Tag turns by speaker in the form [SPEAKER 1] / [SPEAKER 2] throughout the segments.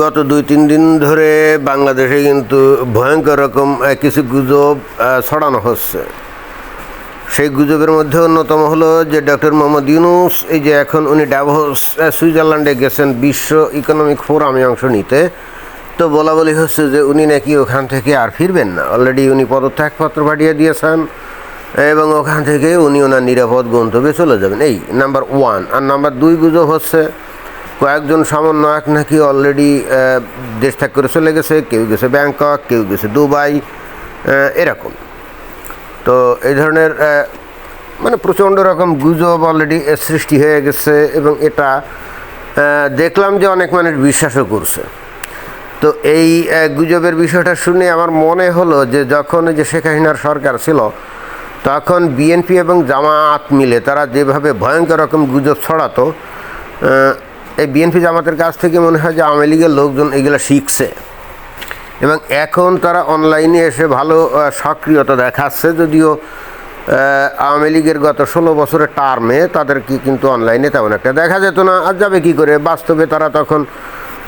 [SPEAKER 1] গত দুই, তিন দিন ধরে বাংলাদেশে কিন্তু ভয়ঙ্কর রকম কিছু গুজব ছড়ানো হচ্ছে। সেই গুজবের মধ্যে অন্যতম হলো যে ডক্টর মোহাম্মদ ইউনুস, এই যে এখন উনি ডাভোস সুইজারল্যান্ডে গেছেন বিশ্ব ইকোনমিক ফোরামে অংশ নিতে, তো বলা বলি হচ্ছে যে উনি নাকি ওখান থেকে আর ফিরবেন না। অলরেডি উনি পদত্যাগপত্র পাঠিয়ে দিয়েছেন এবং ওখান থেকে উনি ওনার নিরাপদ গন্তব্যে চলে যাবেন। এই নাম্বার ওয়ান আর নাম্বার দুই গুজব হচ্ছে কয়েকজন সমন্বয়ক নাকি অলরেডি দেশ ত্যাগ করে চলে গেছে, কেউ গেছে ব্যাংকক, কেউ গেছে দুবাই এরকম। তো এই ধরনের মানে প্রচণ্ড রকম গুজব অলরেডি সৃষ্টি হয়ে গেছে এবং এটা দেখলাম যে অনেক মানুষ বিশ্বাসও করছে। তো এই গুজবের বিষয়টা শুনে আমার মনে হলো যে যখন যে শেখ হাসিনার সরকার ছিল, তখন বিএনপি এবং জামাত মিলে তারা যেভাবে ভয়ঙ্কর রকম গুজব ছড়াতো এই বিএনপি জামাতের কাছ থেকে মনে হয় যে আওয়ামী লীগের লোকজন এগুলো শিখছে। এবং এখন তারা অনলাইনে এসে ভালো সক্রিয়তা দেখাচ্ছে যদিও আওয়ামী লীগের গত ষোলো বছরের টার্মে তাদেরকে কিন্তু অনলাইনে তেমন একটা দেখা যেত না। আর যাবে কী করে? বাস্তবে তারা তখন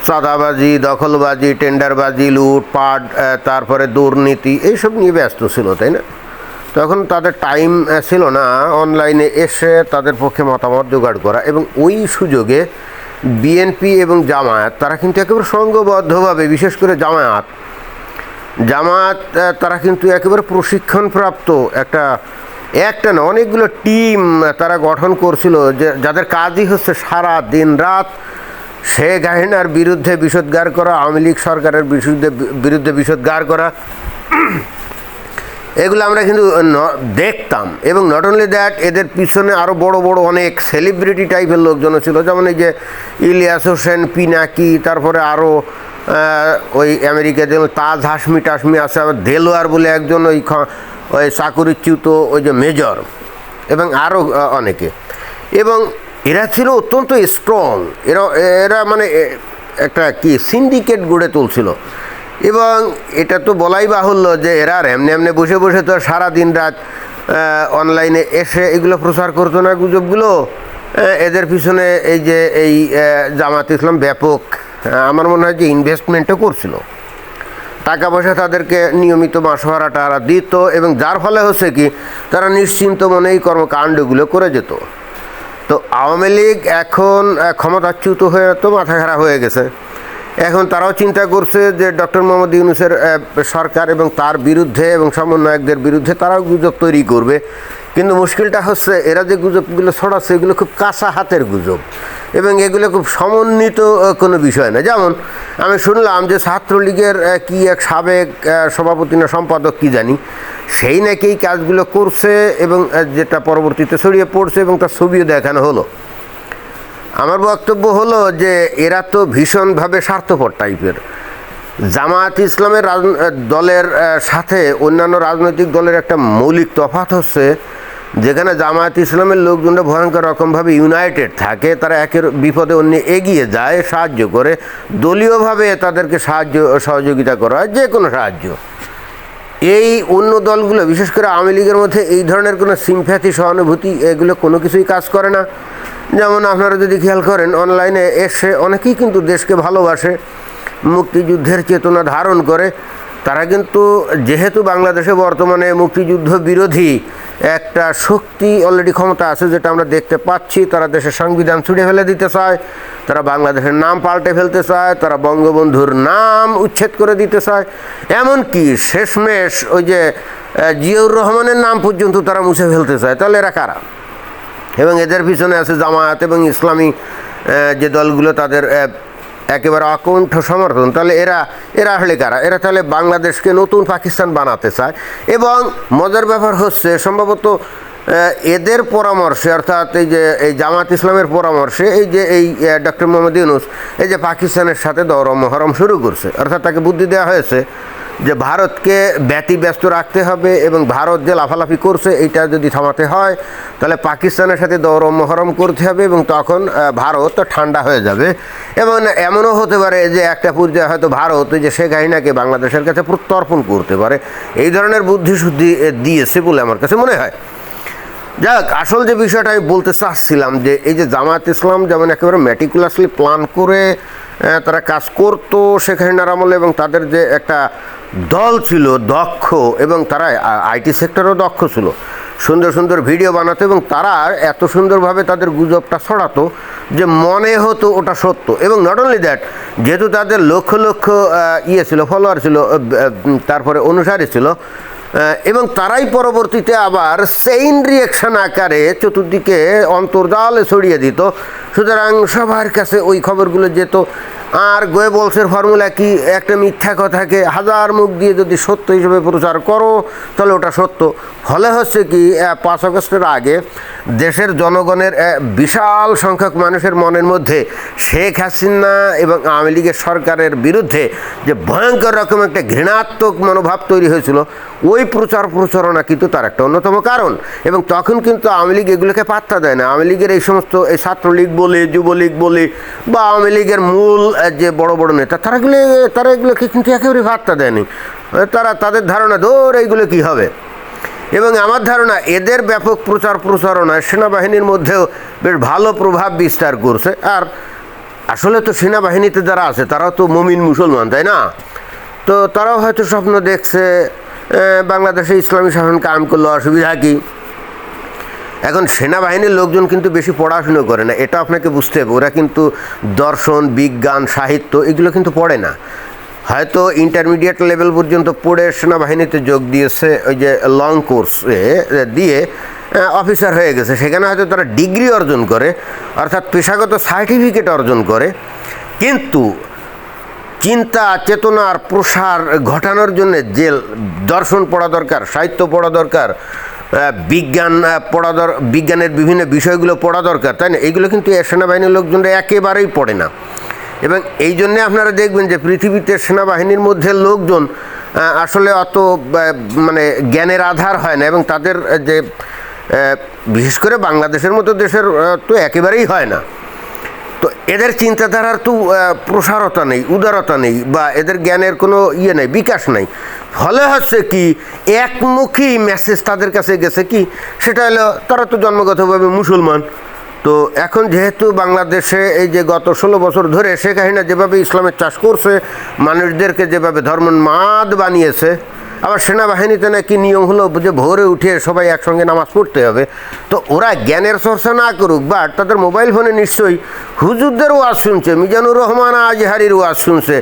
[SPEAKER 1] চাঁদাবাজি, দখলবাজি টেন্ডারবাজি লুটপাট তারপরে দুর্নীতি এইসব নিয়ে ব্যস্ত ছিল, তাই না? তখন তাদের টাইম ছিল না। অনলাইনে এসে তাদের পক্ষে মতামত জোগাড় করা এবং ওই সুযোগে বিএনপি এবং জামায়াত, তারা কিন্তু একেবারে সংঘবদ্ধভাবে বিশেষ করে জামায়াত জামায়াত তারা কিন্তু একেবারে প্রশিক্ষণপ্রাপ্ত একটা একটা না, অনেকগুলো টিম তারা গঠন করছিল, যে, যাদের কাজই হচ্ছে সারা দিন রাত শেখ হাসিনার বিরুদ্ধে বিষোদ্গার করা, আওয়ামী লীগ সরকারের বিরুদ্ধে বিরুদ্ধে বিষোদ্গার করা। এগুলো আমরা কিন্তু দেখতাম। এবং নট অনলি দ্যাট এদের পিছনে আরও বড় বড় অনেক সেলিব্রিটি টাইপের লোকজনও ছিল। যেমন এই যে ইলিয়াস হোসেন, পিনাকি, তারপরে আরও ওই আমেরিকা যেমন তাজ হাসমি টাসমি আছে, আবার দেলোয়ার বলে একজন ওই ওই চাকুরিচ্যুত ওই যে মেজর এবং আরও অনেকে। এবং এরা ছিল অত্যন্ত স্ট্রং এরা এরা মানে একটা কি সিন্ডিকেট গড়ে তুলছিল। এবং এটা তো বলাই বাহুল্য যে এরা আর এমনি এমনি বসে বসে তো সারা দিন রাত অনলাইনে এসে এগুলো প্রচার করতো না গুজবগুলো। এদের পিছনে এই যে এই জামাত ইসলাম ব্যাপক আমার মনে হয় যে ইনভেস্টমেন্টও করছিল। টাকা পয়সা তাদেরকে নিয়মিত মাসোহারা টারা দিত এবং যার ফলে হচ্ছে কি, তারা নিশ্চিন্ত মনে এই কর্মকাণ্ডগুলো করে যেত। তো আওয়ামী লীগ এখন ক্ষমতাচ্যুত হয়ে তো মাথা খারাপ হয়ে গেছে। এখন তারাও চিন্তা করছে যে ডক্টর মোহাম্মদ ইউনুসের সরকার এবং তার বিরুদ্ধে এবং সমন্বয়কদের বিরুদ্ধে তারাও গুজব তৈরি করবে। কিন্তু মুশকিলটা হচ্ছে, এরা যে গুজবগুলো ছড়াচ্ছে, এগুলো খুব কাঁচা হাতের গুজব। এবং এগুলো খুব সমন্বিত কোনো বিষয় না। যেমন, আমি শুনলাম যে ছাত্রলীগের কি এক সাবেক সভাপতি না সম্পাদক কি জানি, সেই নাকি এই কাজগুলো করছে এবং যেটা পরবর্তীতে ছড়িয়ে পড়ছে এবং তার ছবিও দেখানো হলো। আমার বক্তব্য হলো যে এরা তো ভীষণভাবে স্বার্থপর টাইপের। জামায়াত ইসলামের দলের সাথে অন্যান্য রাজনৈতিক দলের একটা মৌলিক তফাৎ হচ্ছে যেখানে জামায়াত ইসলামের লোকজনরা ভয়ঙ্কর রকমভাবে ইউনাইটেড থাকে, তারা একের বিপদে অন্য এগিয়ে যায়, সাহায্য করে, দলীয়ভাবে তাদেরকে সাহায্য, সহযোগিতা করা হয়, যে কোনো সাহায্য। এই অন্য দলগুলো, বিশেষ করে আওয়ামী লীগের মধ্যে এই ধরনের কোনো সিম্প্যাথি সহানুভূতি, এগুলো কোনো কিছুই কাজ করে না। যেমন আপনারা যদি খেয়াল করেন, অনলাইনে এসে অনেকেই কিন্তু দেশকে ভালোবাসে, মুক্তিযুদ্ধের চেতনা ধারণ করে। তারা কিন্তু যেহেতু বাংলাদেশে বর্তমানে মুক্তিযুদ্ধ বিরোধী একটা শক্তি অলরেডি ক্ষমতা আছে যেটা আমরা দেখতে পাচ্ছি, তারা দেশের সংবিধান ছুড়ে ফেলে দিতে চায়, তারা বাংলাদেশের নাম পাল্টে ফেলতে চায়, তারা বঙ্গবন্ধুর নাম উচ্ছেদ করে দিতে চায়। এমনকি শেষমেশ ওই যে জিয়াউর রহমানের নাম পর্যন্ত তারা মুছে ফেলতে চায়। তাহলে এরা কারা? এবং এদের পিছনে আছে জামায়াত এবং ইসলামী যে দলগুলো তাদের একেবারে অকণ্ঠ সমর্থন। তাহলে এরা এরা আসলে কারা? এরা তাহলে বাংলাদেশকে নতুন পাকিস্তান বানাতে চায়। এবং মজার ব্যাপার হচ্ছে, সম্ভবত এদের পরামর্শে, অর্থাৎ এই যে, এই জামাত ইসলামের পরামর্শে, এই যে, এই ডক্টর মোহাম্মদ ইউনুস, এই যে পাকিস্তানের সাথে দরম মহরম শুরু করছে। অর্থাৎ তাকে বুদ্ধি দেওয়া হয়েছে যে ভারতকে ব্যতিব্যস্ত রাখতে হবে এবং ভারত যে লাফালাফি করছে এটা যদি থামাতে হয়, তাহলে পাকিস্তানের সাথে দৌরম মহরম করতে হবে এবং তখন ভারত ঠান্ডা হয়ে যাবে। এবং এমনও হতে পারে যে একটা পর্যায়ে হয়তো ভারত যে শেখ হাসিনাকে বাংলাদেশের কাছে প্রত্যর্পণ করতে পারে। এই ধরনের বুদ্ধিশুদ্ধি দিয়েছে বলে আমার কাছে মনে হয়। যাক, আসল যে বিষয়টা আমি বলতে চাচ্ছিলাম যে, এই যে জামায়াত ইসলাম যেমন একেবারে ম্যাটিকুলাসলি প্ল্যান করে তারা কাজ করতো শেখ হাসিনার আমলে এবং তাদের যে একটা দল ছিল দক্ষ এবং তারা আইটি সেক্টরেও দক্ষ ছিল। সুন্দর সুন্দর ভিডিও বানাতো এবং তারা এত সুন্দরভাবে তাদের গুজবটা ছড়াতো যে মনে হতো ওটা সত্য। এবং নট অনলি দ্যাট যেহেতু তাদের লক্ষ লক্ষ ইয়ে ছিল ফলোয়ার ছিল তারপরে অনুসারী ছিল এবং তারাই পরবর্তীতে আবার সেইন রিয়াকশন আকারে চতুর্দিকে অন্তর্জালে ছড়িয়ে দিত। সুতরাং সবার কাছে ওই খবরগুলো যেত। আর গোয়েবলসের ফর্মুলা কি? একটা মিথ্যা কথাকে হাজার মুখ দিয়ে যদি সত্য হিসেবে প্রচার করো, তাহলে ওটা সত্য। ফলে হচ্ছে কি পাঁচ আগস্টের আগে দেশের জনগণের বিশাল সংখ্যক মানুষের মনের মধ্যে শেখ হাসিনা এবং আওয়ামী লীগের সরকারের বিরুদ্ধে যে ভয়ঙ্কর রকম একটা ঘৃণাত্মক মনোভাব তৈরি হয়েছিল, ওই প্রচার প্রচারণা কিন্তু তার একটা অন্যতম কারণ। এবং তখন কিন্তু আওয়ামী লীগ এগুলোকে পাত্তা দেয় না। আওয়ামী লীগের এই সমস্ত, এই ছাত্রলীগ বলে, যুবলীগ বলে বা আওয়ামী লীগের মূল যে বড় বড় নেতা, তারা এগুলো, তারা এগুলোকে কিন্তু একেবারে পাত্তা দেয়নি। তারা তাদের ধারণা, ধর এইগুলো কী হবে? এবং আমার ধারণা, এদের ব্যাপক প্রচার প্রচারণায় সেনাবাহিনীর মধ্যেও বেশ ভালো প্রভাব বিস্তার করছে। আর আসলে তো সেনাবাহিনীতে যারা আছে তারাও তো মমিন মুসলমান, তাই না? তো তারাও হয়তো স্বপ্ন দেখছে বাংলাদেশে ইসলামী শাসন কায়েম করলে অসুবিধা কী? এখন সেনাবাহিনীর লোকজন কিন্তু বেশি পড়াশুনো করে না, এটা আপনাকে বুঝতে হবে। ওরা কিন্তু দর্শন, বিজ্ঞান, সাহিত্য এগুলো কিন্তু পড়ে না। হয়তো ইন্টারমিডিয়েট লেভেল পর্যন্ত পড়ে সেনাবাহিনীতে যোগ দিয়েছে ওই যে লং কোর্সে দিয়ে অফিসার হয়ে গেছে। সেখানে হয়তো তারা ডিগ্রি অর্জন করে, অর্থাৎ পেশাগত সার্টিফিকেট অর্জন করে। কিন্তু চিন্তা, চেতনার প্রসার ঘটানোর জন্য যে দর্শন পড়া দরকার, সাহিত্য পড়া দরকার বিজ্ঞান পড়া দর, বিজ্ঞানের বিভিন্ন বিষয়গুলো পড়া দরকার, তাই না? এইগুলো কিন্তু সেনাবাহিনীর লোকজনরা একেবারেই পড়ে না। এবং এই জন্যে আপনারা দেখবেন যে পৃথিবীতে সেনাবাহিনীর মধ্যে লোকজন আসলে অত মানে জ্ঞানের আধার হয় না এবং তাদের যে বিশেষ করে বাংলাদেশের মতো দেশের তো একেবারেই হয় না। তো এদের চিন্তাধারার তো প্রসারতা নেই, উদারতা নেই বা এদের জ্ঞানের কোনো ইয়ে নেই, বিকাশ নেই। ফলে হচ্ছে কি, একমুখী মেসেজ তাদের কাছে গেছে কি, সেটা হলো, তারা তো জন্মগতভাবে মুসলমান। তো এখন যেহেতু বাংলাদেশে এই যে গত ষোলো বছর ধরে শেখ হাসিনা যেভাবে ইসলামের চাষ করছে, মানুষদেরকে যেভাবে ধর্মোন্মাদ বানিয়েছে আবার সেনাবাহিনীতে নাকি নিয়ম হলো যে ভোরে উঠে সবাই একসঙ্গে নামাজ পড়তে হবে। তো ওরা জ্ঞানের চর্চা না করুক বাট তাদের মোবাইল ফোনে নিশ্চয়ই হুজুরদের ওয়াজ শুনছে, মিজানুর রহমান আজহারির ওয়াজ শুনছে,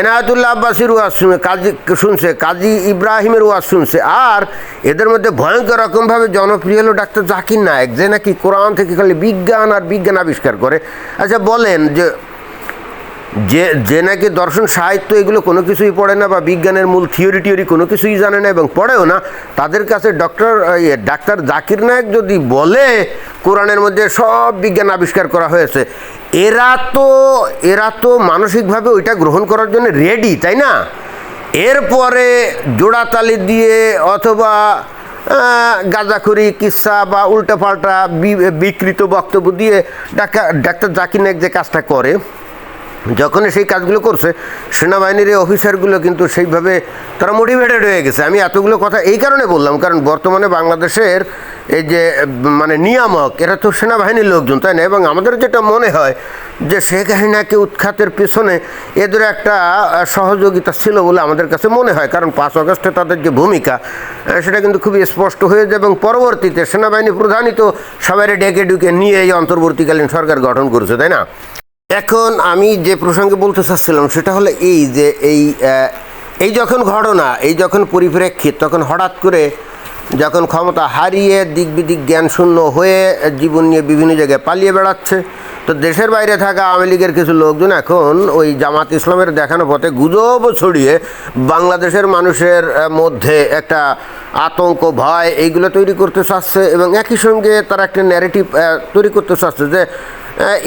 [SPEAKER 1] এনায়তুল্লাহ আব্বাসির ওয়াজ শুনে, কাজী শুনছে, কাজী ইব্রাহিমের ওয়াজ শুনছে, আর এদের মধ্যে ভয়ঙ্কর রকমভাবে জনপ্রিয় হলো ডাক্তার জাকির নায়ক, যে নাকি কোরআন থেকে খালি বিজ্ঞান আর বিজ্ঞান আবিষ্কার করে। আচ্ছা বলেন যে যে যে নাকি দর্শন, সাহিত্য এগুলো কোনো কিছুই পড়ে না বা বিজ্ঞানের মূল থিওরি টিওরি কোনো কিছুই জানে না এবং পড়েও না, তাদের কাছে ডক্টর ডাক্তার জাকির নায়ক যদি বলে, কোরআনের মধ্যে সব বিজ্ঞান আবিষ্কার করা হয়েছে, এরা তো এরা তো মানসিকভাবে ওইটা গ্রহণ করার জন্য রেডি তাই না? এরপরে জোড়াতালি দিয়ে অথবা গাঁজাখুরি কিসা বা উল্টাপাল্টা বিকৃত বক্তব্য দিয়ে ডাক্তার ডাক্তার জাকির নায়ক যে কাজটা করে যখন সেই কাজগুলো করছে, সেনাবাহিনীর অফিসারগুলো কিন্তু সেইভাবে তারা মোটিভেটেড হয়ে গেছে। আমি এতগুলো কথা এই কারণে বললাম, কারণ বর্তমানে বাংলাদেশের এই যে মানে নিয়ামক, এরা তো সেনাবাহিনীর লোকজন, তাই না? এবং আমাদের যেটা মনে হয় যে শেখ হাসিনাকে উৎখাতের পেছনে এদের একটা সহযোগিতা ছিল বলে আমাদের কাছে মনে হয়। কারণ পাঁচ আগস্টে তাদের যে ভূমিকা সেটা কিন্তু খুবই স্পষ্ট হয়ে যায় এবং পরবর্তীতে সেনাবাহিনী প্রধানই তো সবাই ডেকে ডুকে নিয়ে এই অন্তর্বর্তীকালীন সরকার গঠন করেছে, তাই না? এখন আমি যে প্রসঙ্গে বলতে চাচ্ছিলাম, সেটা হলো এই যে এই এই যখন ঘটনা, এই যখন পরিপ্রেক্ষিত, তখন হঠাৎ করে যখন ক্ষমতা হারিয়ে দিক বিদিক জ্ঞান শূন্য হয়ে জীবন নিয়ে বিভিন্ন জায়গায় পালিয়ে বেড়াচ্ছে, তো দেশের বাইরে থাকা আওয়ামী লীগের কিছু লোকজন এখন ওই জামাত ইসলামের দেখানো পথে গুজব ছড়িয়ে বাংলাদেশের মানুষের মধ্যে একটা আতঙ্ক, ভয়, এইগুলো তৈরি করতে চাচ্ছে এবং একই সঙ্গে তারা একটা ন্যারেটিভ তৈরি করতে চাচ্ছে যে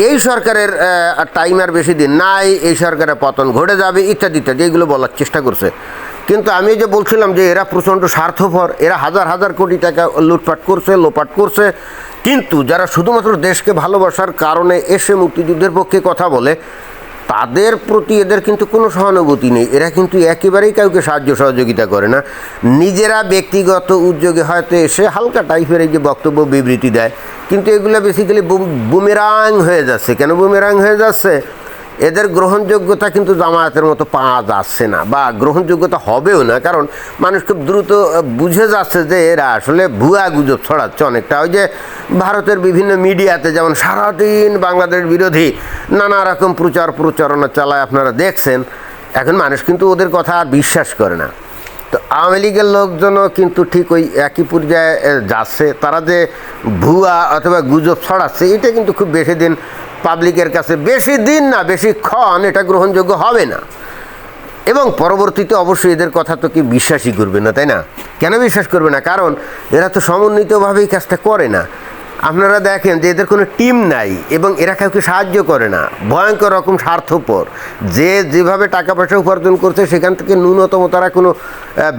[SPEAKER 1] এই সরকারের টাইম আর বেশি দিন নাই, এই সরকারের পতন ঘটে যাবে, ইত্যাদি ইত্যাদি এইগুলো বলার চেষ্টা করছে। কিন্তু আমি যে বলছিলাম যে এরা প্রচণ্ড স্বার্থপর, এরা হাজার হাজার কোটি টাকা লুটপাট করছে, লোপাট করছে, কিন্তু যারা শুধুমাত্র দেশকে ভালোবাসার কারণে এসে মুক্তিযুদ্ধের পক্ষে কথা বলে তাদের প্রতি এদের কিন্তু কোনো সহানুভূতি নেই। এরা কিন্তু একেবারেই কাউকে সাহায্য সহযোগিতা করে না। নিজেরা ব্যক্তিগত উদ্যোগে হয়তো এসে হালকা টাইপের এই যে বক্তব্য, বিবৃতি দেয়। কিন্তু এগুলো বেসিক্যালি বুমেরাং হয়ে যাচ্ছে। কেন বুমেরাং হয়ে যাচ্ছে? এদের গ্রহণযোগ্যতা কিন্তু জামায়াতের মতো পাওয়া যাচ্ছে না বা গ্রহণযোগ্যতা হবেও না, কারণ মানুষ খুব দ্রুত বুঝে যাচ্ছে যে এরা আসলে ভুয়া গুজব ছড়াচ্ছে অনেকটা। ওই যে ভারতের বিভিন্ন মিডিয়াতে যেমন সারাদিন বাংলাদেশ বিরোধী নানা রকম প্রচার প্রচারণা চালায় আপনারা দেখছেন, এখন মানুষ কিন্তু ওদের কথা আর বিশ্বাস করে না। তো আওয়ামী লীগের লোকজনও কিন্তু ঠিক ওই একই পর্যায়ে যাচ্ছে। তারা যে ভুয়া অথবা গুজব ছড়াচ্ছে, এটা কিন্তু খুব বেশি দিন পাবলিকের কাছে বেশি দিন না, বেশি বেশিক্ষণ এটা গ্রহণযোগ্য হবে না। এবং পরবর্তীতে অবশ্যই এদের কথা তো কি বিশ্বাসই করবে না, তাই না? কেন বিশ্বাস করবে না? কারণ এরা তো সমন্বিতভাবেই কাজটা করে না। আপনারা দেখেন যে এদের কোনো টিম নাই এবং এরা কাউকে সাহায্য করে না। ভয়ঙ্কর রকম স্বার্থপর। যে যেভাবে টাকা পয়সা উপার্জন করছে, সেখান থেকে ন্যূনতম তারা কোনো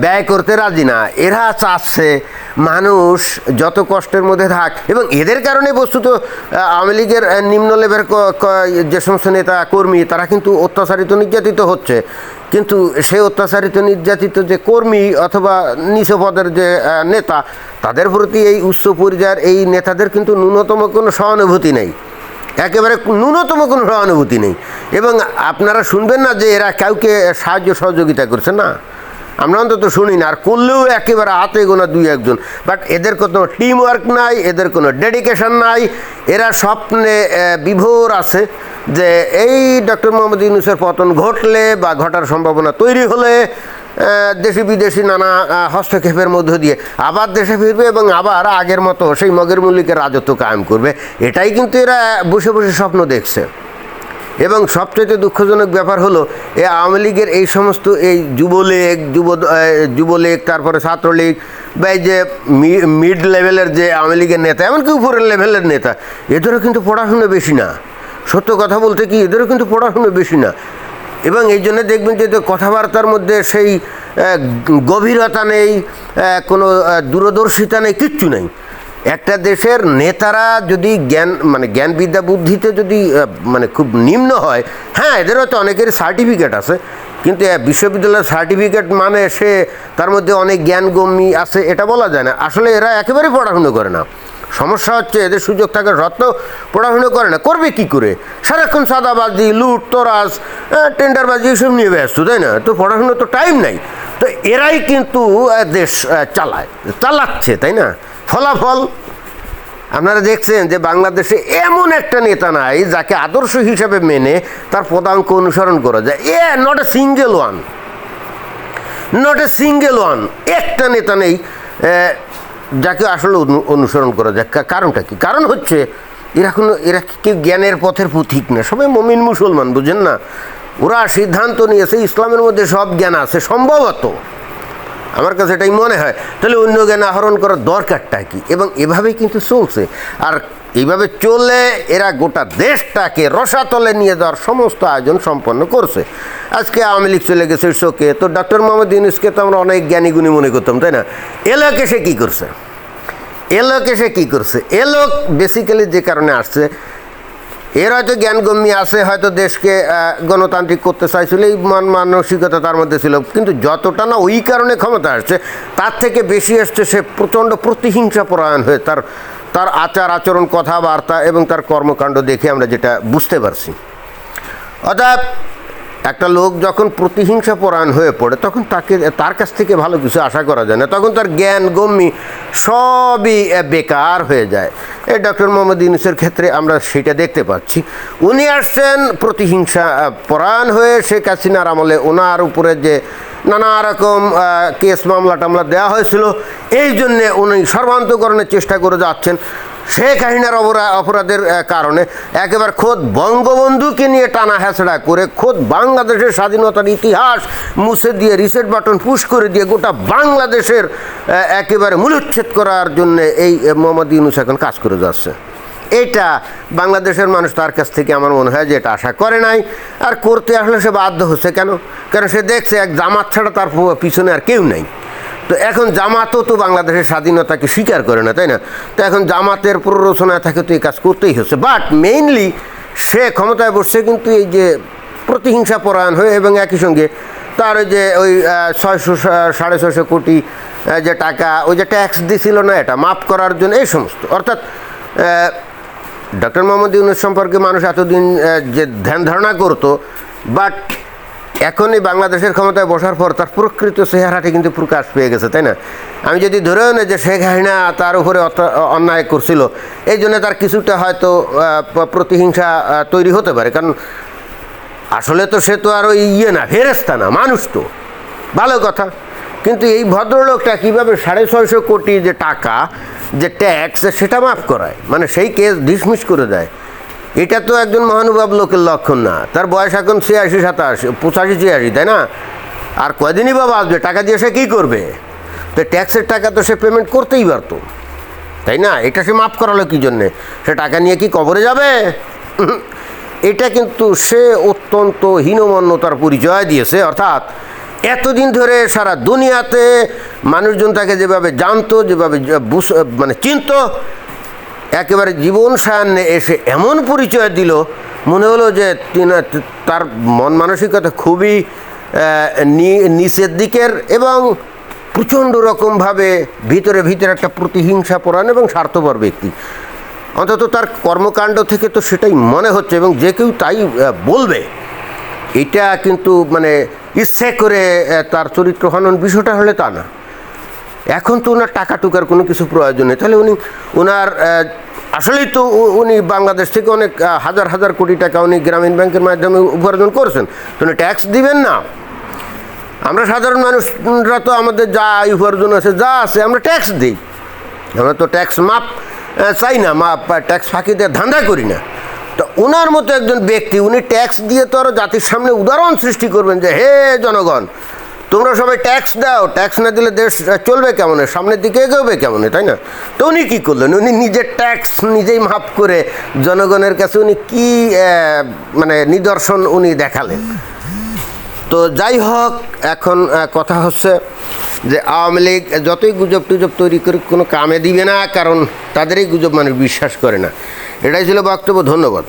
[SPEAKER 1] ব্যয় করতে রাজি না। এরা চাচ্ছে মানুষ যত কষ্টের মধ্যে থাক এবং এদের কারণে বস্তুত আওয়ামী লীগের নিম্ন ক- যে সমস্ত নেতা কর্মী, তারা কিন্তু অত্যাচারিত, নির্যাতিত হচ্ছে। কিন্তু সেই অত্যাচারিত নির্যাতিত যে কর্মী অথবা নিচ পদের যে নেতা, তাদের প্রতি এই উচ্চ পর্যায়ের এই নেতাদের কিন্তু ন্যূনতম কোনো সহানুভূতি নেই। একেবারে ন্যূনতম কোনো সহানুভূতি নেই। এবং আপনারা শুনবেন না যে এরা কাউকে সাহায্য সহযোগিতা করছে, না। আমরা অন্তত শুনি না, আর করলেও একেবারে হাতে গোনা দুই একজন। বাট এদের কোনো টিম ওয়ার্ক নাই, এদের কোনো ডেডিকেশন নাই। এরা স্বপ্নে বিভোর আছে। যে এই ডক্টর মোহাম্মদ ইউনুসের পতন ঘটলে বা ঘটার সম্ভাবনা তৈরি হলে দেশি বিদেশি নানা হস্তক্ষেপের মধ্য দিয়ে আবার দেশে ফিরবে এবং আবার আগের মতো সেই মগের মল্লিকের রাজত্ব কায়েম করবে। এটাই কিন্তু এরা বসে বসে স্বপ্ন দেখছে। এবং সবচেয়ে দুঃখজনক ব্যাপার হলো, এ আওয়ামী লীগের এই সমস্ত এই যুবলীগ, যুব যুবলীগ, তারপরে ছাত্রলীগ বা এই যে মিড লেভেলের যে আওয়ামী লীগের নেতা, এমনকি উপরের লেভেলের নেতা, এদেরও কিন্তু পড়াশোনা বেশি না। সত্য কথা বলতে কি এদেরও কিন্তু পড়াশুনো বেশি না। এবং এই জন্য দেখবেন যে কথাবার্তার মধ্যে সেই গভীরতা নেই কোনো দূরদর্শিতা নেই, কিচ্ছু নেই। একটা দেশের নেতারা যদি জ্ঞান মানে জ্ঞান বিদ্যা বুদ্ধিতে যদি মানে খুব নিম্ন হয় হ্যাঁ এদের হয়তো অনেকের সার্টিফিকেট আছে। কিন্তু বিশ্ববিদ্যালয়ের সার্টিফিকেট মানে সে, তার মধ্যে অনেক জ্ঞানগম্যী আছে, এটা বলা যায় না। আসলে এরা একেবারেই পড়াশুনো করে না। সমস্যা হচ্ছে এদের সুযোগ থাকা সত্ত্বেও পড়াশুনো করে না। করবে কি করে? সারাক্ষণ সাদাবাজি লুট আহ, টেন্ডারবাজি এসব নিয়ে ব্যস্ত তাই না? তো পড়াশুনো তো টাইম নাই। তো এরাই কিন্তু দেশ চালায় চালাচ্ছে তাই না? ফলাফল আপনারা দেখছেন যে বাংলাদেশে এমন একটা নেতা নাই যাকে আদর্শ হিসেবে মেনে তার পদাঙ্ক অনুসরণ করা যায়। A not a single one not a single one একটা নেতা নেই যাকে আসলে অনু- অনুসরণ করা যাক কারণটা কি? কারণ হচ্ছে, এরা কোনো, এরা কেউ জ্ঞানের পথের পথিক না। সবাই মমিন মুসলমান, বুঝেন না? ওরা সিদ্ধান্ত নিয়েছে, ইসলামের মধ্যে সব জ্ঞান আছে, সম্ভবত। আমার কাছে এটাই মনে হয়। তাহলে অন্য জ্ঞান আহরণ করার দরকারটা কি? এবং এভাবেই কিন্তু চলছে। আর এইভাবে চলে এরা গোটা দেশটাকে রসাতলে নিয়ে যাওয়ার সমস্ত আয়োজন সম্পন্ন করছে। আজকে আওয়ামী লীগ চলে গেছে শোকে তো ডক্টর মোহাম্মদ ইউনুসকে তো আমরা অনেক জ্ঞানী গুণী মনে করতাম, তাই না? এলাকে সে কী করছে? এলোক এসে কী করছে? এলোক বেসিক্যালি যে কারণে আসছে, এর হয়তো জ্ঞানগম্যী আছে, হয়তো দেশকে গণতান্ত্রিক করতে চাইছিল, এই মন মানসিকতা তার মধ্যে ছিল। কিন্তু যতটা না ওই কারণে ক্ষমতা আসছে, তার থেকে বেশি আসছে সে প্রচণ্ড প্রতিহিংসা পরায়ণ হয়ে তার তার আচার আচরণ, কথাবার্তা এবং তার কর্মকাণ্ড দেখে আমরা যেটা বুঝতে পারছি। অর্থাৎ একটা লোক যখন প্রতিহিংসা পরায়ণ হয়ে পড়ে, তখন তাকে, তার কাছ থেকে ভালো কিছু আশা করা যায় না। তখন তার জ্ঞান গম্যি সবই বেকার হয়ে যায়। এই ডক্টর মোহাম্মদ ইউনুসের ক্ষেত্রে আমরা সেটা দেখতে পাচ্ছি। উনি আসছেন প্রতিহিংসা পরায়ণ হয়ে শেখ হাসিনার আমলে। ওনার উপরে যে নানা রকম কেস মামলা টামলা দেওয়া হয়েছিল। এই জন্যে উনি সর্বান্তকরণের চেষ্টা করে যাচ্ছেন শেখ হাসিনার অপরা, অপরাধের কারণে। একেবারে খোদ বঙ্গবন্ধুকে নিয়ে টানা হেঁচড়া করে, খোদ বাংলাদেশের স্বাধীনতার ইতিহাস মুছে দিয়ে রিসেট বাটন পুশ করে দিয়ে গোটা বাংলাদেশের একেবারে মূলোচ্ছেদ করার জন্য এই মোহাম্মদ ইউনুস এখন কাজ করে যাচ্ছে। এটা বাংলাদেশের মানুষ তার কাছ থেকে আমার মনে হয় যে এটা আশা করে নাই। আর করতে আসলে সে বাধ্য হচ্ছে কেন? কারণ সে দেখছে এক জামাত ছাড়া তার পিছনে আর কেউ নেই। তো এখন জামাতও তো বাংলাদেশের স্বাধীনতাকে স্বীকার করে না, তাই না? তো এখন জামাতের প্ররোচনায় থাকে তো এই কাজ করতেই হচ্ছে। বাট মেইনলি সে ক্ষমতায় বসছে কিন্তু এই যে প্রতিহিংসা পরায়ণ হয়ে এবং একই সঙ্গে তার ওই যে ওই ছয়শো সাড়ে ছয়শো কোটি যে টাকা, ওই যে ট্যাক্স দিছিল না এটা, মাফ করার জন্য এই সমস্ত। অর্থাৎ ডক্টর মোহাম্মদ ইউনুস সম্পর্কে মানুষ এতদিন যে ধ্যান ধারণা করতো, বাট এখনই বাংলাদেশের ক্ষমতায় বসার পর তার প্রকৃত চেহারাটি কিন্তু প্রকাশ পেয়ে গেছে, তাই না? আমি যদি ধরেও না যে শেখ হাসিনা তার উপরে অন্যায় করছিল, এই জন্য তার কিছুটা হয়তো প্রতিহিংসা তৈরি হতে পারে। কারণ আসলে তো সে তো আর ওই ইয়ে না ফেরেস্তা না, মানুষ তো। ভালো কথা। কিন্তু এই ভদ্রলোকটা কীভাবে সাড়ে ছয়শো কোটি যে টাকা যে ট্যাক্স সেটা মাফ করায়। মানে সেই কেস ডিসমিস করে দেয়। এটা তো একজন মহানুভব লোকের লক্ষণ না। তার বয়স এখন ছিয়াশি, সাতাশি, পঁচাশি, ছিয়াশি, তাই না? আর কয়দিনই বাবা আসবে টাকা দিয়ে সে কী করবে? তো ট্যাক্সের টাকা তো সে পেমেন্ট করতেই পারতো। তাই না? এটা সে মাফ করালো কী জন্যে? সে টাকা নিয়ে কি কবরে যাবে? এটা কিন্তু সে অত্যন্ত হীনমন্যতার পরিচয় দিয়েছে, অর্থাৎ এতদিন ধরে সারা দুনিয়াতে মানুষজন তাকে যেভাবে জানতো, যেভাবে মানে চিনত, একেবারে জীবন সায়ান্নে এসে এমন পরিচয় দিল, মনে হলো যে তার মন মানসিকতা খুবই নিচের দিকের এবং প্রচণ্ড রকমভাবে ভিতরে ভিতরে একটা প্রতিহিংসা পরায়ণ এবং স্বার্থপর ব্যক্তি। অন্তত তার কর্মকাণ্ড থেকে তো সেটাই মনে হচ্ছে এবং যে কেউ তাই বলবে। এটা কিন্তু মানে ইচ্ছে করে তার চরিত্র হনন বিষয়টা হলে তা না। এখন তো ওনার টাকা টুকার কোনো কিছু প্রয়োজন নেই। তাহলে উনি ওনার আসলেই তো উনি বাংলাদেশ থেকে অনেক হাজার হাজার কোটি টাকা উনি গ্রামীণ ব্যাংকের মাধ্যমে উপার্জন করছেন। তো উনি ট্যাক্স দিবেন না। আমরা সাধারণ মানুষরা তো আমাদের যা উপার্জন আছে, যা আছে, আমরা ট্যাক্স দিই। আমরা তো ট্যাক্স মাপ চাই না, মাপ ট্যাক্স ফাঁকি দিয়ে ধান্দা করি না। তো ওনার মতো একজন ব্যক্তি, উনি ট্যাক্স দিয়ে তো আরও জাতির সামনে উদাহরণ সৃষ্টি করবেন যে, হে জনগণ, তোমরা সবাই ট্যাক্স দাও ট্যাক্স না দিলে দেশ চলবে কেমন? সামনের দিকে এগোবে কেমন? তাই না? তো উনি কী করলেন? উনি নিজের ট্যাক্স নিজেই মাফ করে জনগণের কাছে উনি কী মানে নিদর্শন উনি দেখালেন? তো যাই হোক, এখন কথা হচ্ছে যে আওয়ামী লীগ যতই গুজব টুজব তৈরি করে কোনো কামে দিবে না, কারণ তাদেরই গুজব মানুষ বিশ্বাস করে না। এটাই ছিল বক্তব্য, ধন্যবাদ।